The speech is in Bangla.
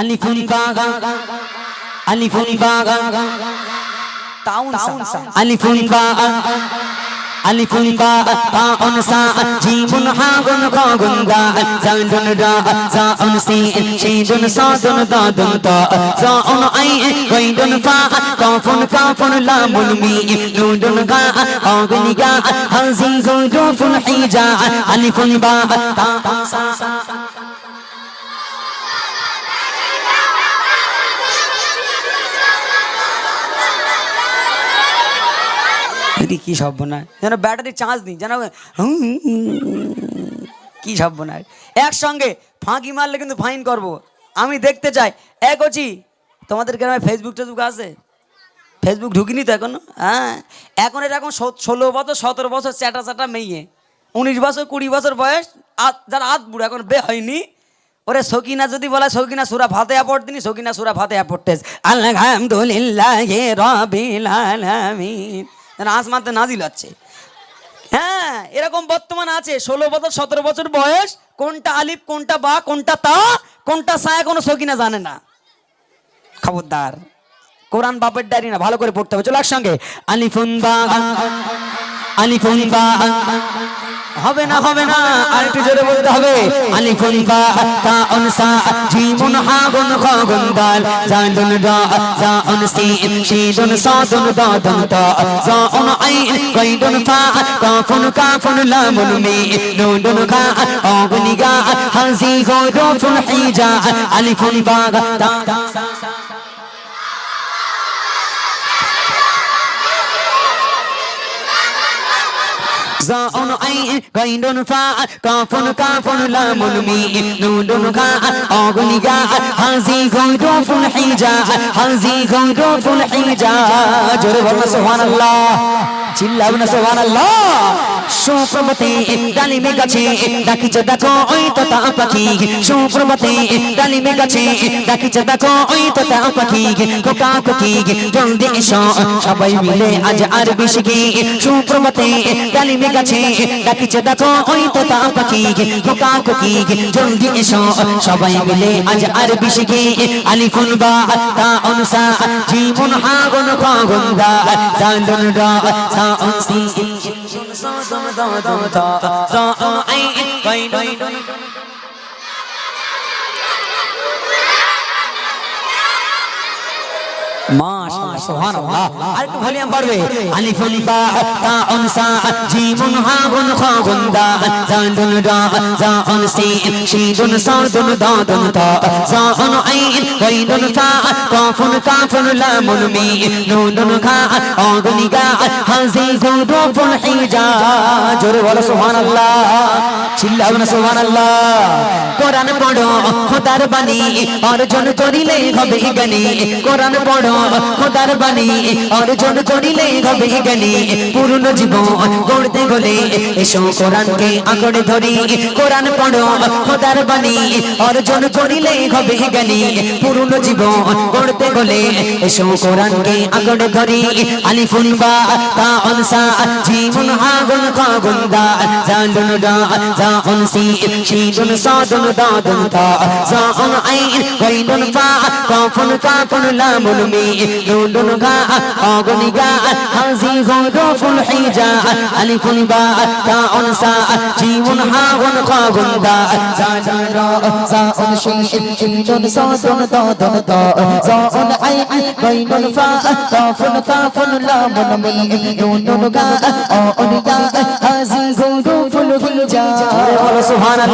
আলিফুন বাগা আলিফুন বাগা তাউন আলিফুন বাগা আলিফুন বা তাউন সা জিমুন হাগুন গাগুন গা জালুন রা জাউন সিন শিদুন সাদুন দাদুন তা জাউন আই গাইদুন ফা কাফুন কাফুন লামুন মি নুদুন গা আগুন গা হাজি গুদুফুল হিজা আলিফুন বা তাউন সা এটি কি সর্বনাশ? যেন ব্যাটারি চার্জ নেই, যেন কি সর্বনাশ? একসঙ্গে ফাঁকি মারলে কিন্তু ফাইন করব। আমি দেখতে চাই। এক অচি তোমাদের গ্রামে ফেসবুক টেসবুক আছে? ফেসবুক ঢুকিনি তো এখনও? হ্যাঁ। এখন এখন ষোলো বছর, সতেরো বছর চ্যাটা চ্যাটা মেয়ে। উনিশ বছর, কুড়ি বছর বয়স যারা আত বুড়ো, এখন বে হয়নি। ওরে সকিনা যদি বলে, সকিনা সুরা ফাতে পড় দিনি, সকিনা সুরা ফাতে পড়তেস আলহামদুলিল্লাহ রবিল আলামিন। আসমানতে নাজিল আছে। হ্যাঁ এরকম বর্তমান আছে, ষোলো বছর, সতেরো বছর বয়স, কোনটা আলিফ, কোনটা বা, কোনটা তা, কোনটা সায়া কোনো সকিনা জানে না। খবরদার, কোরআন বাপের ডায়রি না, ভালো করে পড়তে হবে। চলো একসঙ্গে। আলিফুন বা আলিফুন বা হবে না হবে না। আর একটু জোরে বলতে হবে। আলিফুন বা তা অনসা জিমুন হাগুন খাগুন দাল। জালুন রা জাউন সিন শিদুন সাদুন দাদুন তা। জাউন আইন গাইদুন ফা। কাফুন কাফুন লামুন মি। নুদুন গা। আগুন গা হাজি গুদুফুল হিজা আলিফুন বা তা زاء عين غين فاء كاف كاف لام ميم نون كاء أغني كاء هذه غيروف الحجاء هذه غيروف الحجاء جرب الله سبحان الله চিল্লাবনা সুবহানাল্লাহ সুপ্রভাতে ডালিমে গাছে ডাকিছে দেখো ওই তো তা পাখি। সুপ্রভাতে ডালিমে গাছে ডাকিছে দেখো ওই তো তা পাখি। কোকা কোকি জলদি এসো, সবাই মিলে আজ আর বেশি কি। সুপ্রভাতে ডালিমে গাছে ডাকিছে দেখো ওই তো তা পাখি। কোকা কোকি জলদি এসো, সবাই মিলে আজ আর বেশি কি। আলিফুন বা তা অনুসা জীবন হাগুন খাগুন দা। রা সাউন সি মাশাআল্লাহ সুবহানাল্লাহ। আর একটু ভলিউম বাড়বে। আলিফুন বা তা উনসা জিমুন হাগুন খাগুন দা জালুন রা জাউন সিন শিদুন সাদুন দাদুন তা জাউন আইন গাইদুন ফা কাফুন কাফুন লামুন মি নুন খা আগুনি গা হাজি গুদুফুল হিজা জোরে বলো সুবহানাল্লাহ। চিল্লাও না সুবহানাল্লাহ। কোরআন পড়ো, খোদার বাণী, অর্জন করিলে হবে জ্ঞানী। কোরআন পড়ো, খোদার বাণী, অর্জন করিলে হবে জ্ঞানী। পূর্ণ জীবন গড়তে গলে এসো কোরআনকে আঁকড়ে ধরি। কোরআন পড়ো, খোদার বাণী, অর্জন করিলে হবে জ্ঞানী। পূর্ণ জীবন গড়তে গলে এসো কোরআনকে আঁকড়ে ধরি। আলিফুন বা, তা অনসা জীবন হাগুন খাগুন দা, জালুন দা জাউন সি শিদুন সাদুন দাদুন তা জাউন আইন গাইদুন ফা কাফুন কাফুন লামুন মি নুন গা আগুন গা হাজি গুদুফুল হিজা আলিফুন বা তা অনসা জীবন হাগুন খাগুন দা জালুন রা জাউন সি শিদুন সাদুন দাদুন তা জাউন আইন গাইদুন ফা কাফুন কাফুন লামুন মি নুন গা আগুন গা গুঞ্জা বলো সুবহানাল্লাহ।